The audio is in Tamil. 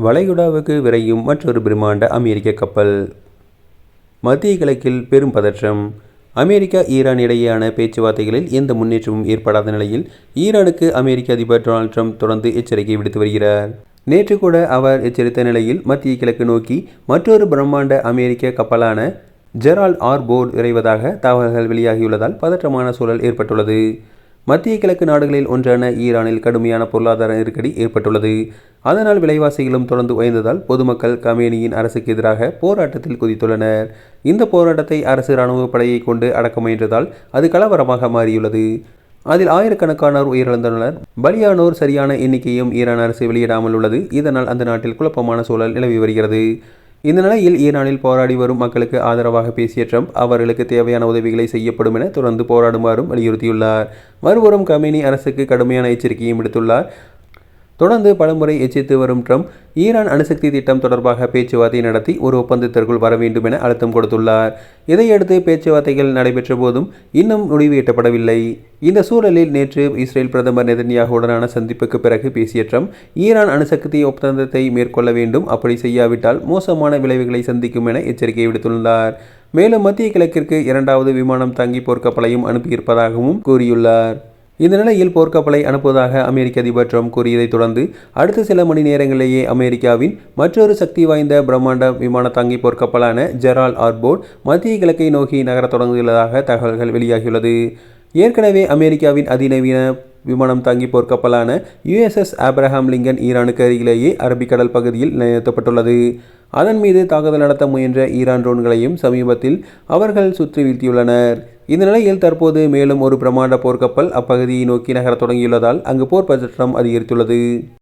வளைகுடாவுக்கு விரையும் மற்றொரு பிரம்மாண்ட அமெரிக்க கப்பல். மத்திய கிழக்கில் பெரும் பதற்றம். அமெரிக்கா ஈரான் இடையேயான பேச்சுவார்த்தைகளில் எந்த முன்னேற்றமும் ஏற்படாத நிலையில் ஈரானுக்கு அமெரிக்க அதிபர் டொனால்ட் ட்ரம்ப் தொடர்ந்து எச்சரிக்கை விடுத்து வருகிறார். நேற்று கூட அவர் எச்சரித்த நிலையில் மத்திய கிழக்கு நோக்கி மற்றொரு பிரம்மாண்ட அமெரிக்க கப்பலான ஜெரால்ட் ஆர் போர்டு விரைவதாக தகவல்கள் வெளியாகியுள்ளதால் பதற்றமான சூழல் ஏற்பட்டுள்ளது. மத்திய கிழக்கு நாடுகளில் ஒன்றான ஈரானில் கடுமையான பொருளாதார நெருக்கடி ஏற்பட்டுள்ளது. அதனால் விலைவாசிகளும் தொடர்ந்து உயர்ந்ததால் பொதுமக்கள் கமேனியின் அரசுக்கு எதிராக போராட்டத்தில் குதித்துள்ளனர். இந்த போராட்டத்தை அரசு இராணுவ படையை கொண்டு அடக்க முயன்றதால் அது கலவரமாக மாறியுள்ளது. அதில் ஆயிரக்கணக்கானோர் உயிரிழந்துள்ளனர். பலியானோர் சரியான எண்ணிக்கையும் ஈரான் அரசு வெளியிடாமல் உள்ளது. இதனால் அந்த நாட்டில் குழப்பமான சூழல் நிலவி வருகிறது. இந்த நிலையில் ஈரானில் போராடி வரும் மக்களுக்கு ஆதரவாக பேசிய ட்ரம்ப் அவர்களுக்கு தேவையான உதவிகளை செய்யப்படும் என தொடர்ந்து போராடுமாறும் வலியுறுத்தியுள்ளார். மறுபுறம் கமினி அரசுக்கு கடுமையான எச்சரிக்கையும் விடுத்துள்ளார். தொடர்ந்து பலமுறை எச்சரித்து வரும் ட்ரம்ப் ஈரான் அணுசக்தி திட்டம் தொடர்பாக பேச்சுவார்த்தை நடத்தி ஒரு ஒப்பந்தத்திற்குள் வர வேண்டும் என அழுத்தம் கொடுத்துள்ளார். இதையடுத்து பேச்சுவார்த்தைகள் நடைபெற்ற போதும் இன்னும் முடிவு எட்டப்படவில்லை. இந்த சூழலில் நேற்று இஸ்ரேல் பிரதமர் நெதன்யாகுடனான சந்திப்புக்கு பிறகு பேசிய ட்ரம்ப் ஈரான் அணுசக்தி ஒப்பந்தத்தை மேற்கொள்ள வேண்டும் அப்படி செய்யாவிட்டால் மோசமான விளைவுகளை சந்திக்கும் என எச்சரிக்கை விடுத்துள்ளார். மேலும் மத்திய கிழக்கிற்கு இரண்டாவது விமானம் தாங்கி போர்க்கப்பலையும் அனுப்பியிருப்பதாகவும் கூறியுள்ளார். இந்த நிலையில் போர்க்கப்பலை அனுப்புவதாக அமெரிக்க அதிபர் ட்ரம்ப் கூறியதைத் தொடர்ந்து அடுத்த சில மணி நேரங்களிலேயே அமெரிக்காவின் மற்றொரு சக்தி வாய்ந்த பிரம்மாண்ட விமான தாங்கி போர்க்கப்பலான ஜெரால் ஆர்போர்ட் மத்திய கிழக்கை நோக்கி நகரத் தொடங்கியுள்ளதாக தகவல்கள் வெளியாகியுள்ளது. ஏற்கனவே அமெரிக்காவின் அதிநவீன விமானம் தாங்கி போர்க்கப்பலான யுஎஸ்எஸ் ஆப்ரஹாம் லிங்கன் ஈரானுக்கு அருகிலேயே அரபிக்கடல் பகுதியில் நிறுத்தப்பட்டுள்ளது. அதன் மீது தாக்குதல் நடத்த முயன்ற ஈரான் ட்ரோன்களையும் சமீபத்தில் அவர்கள் சுற்றி வீழ்த்தியுள்ளனர். இந்த நிலையில் தற்போது மேலும் ஒரு பிரமாண்ட போர்க்கப்பல் அப்பகுதியை நோக்கி நகரத் தொடங்கியுள்ளதால் அங்கு போர் பதற்றம் அதிகரித்துள்ளது.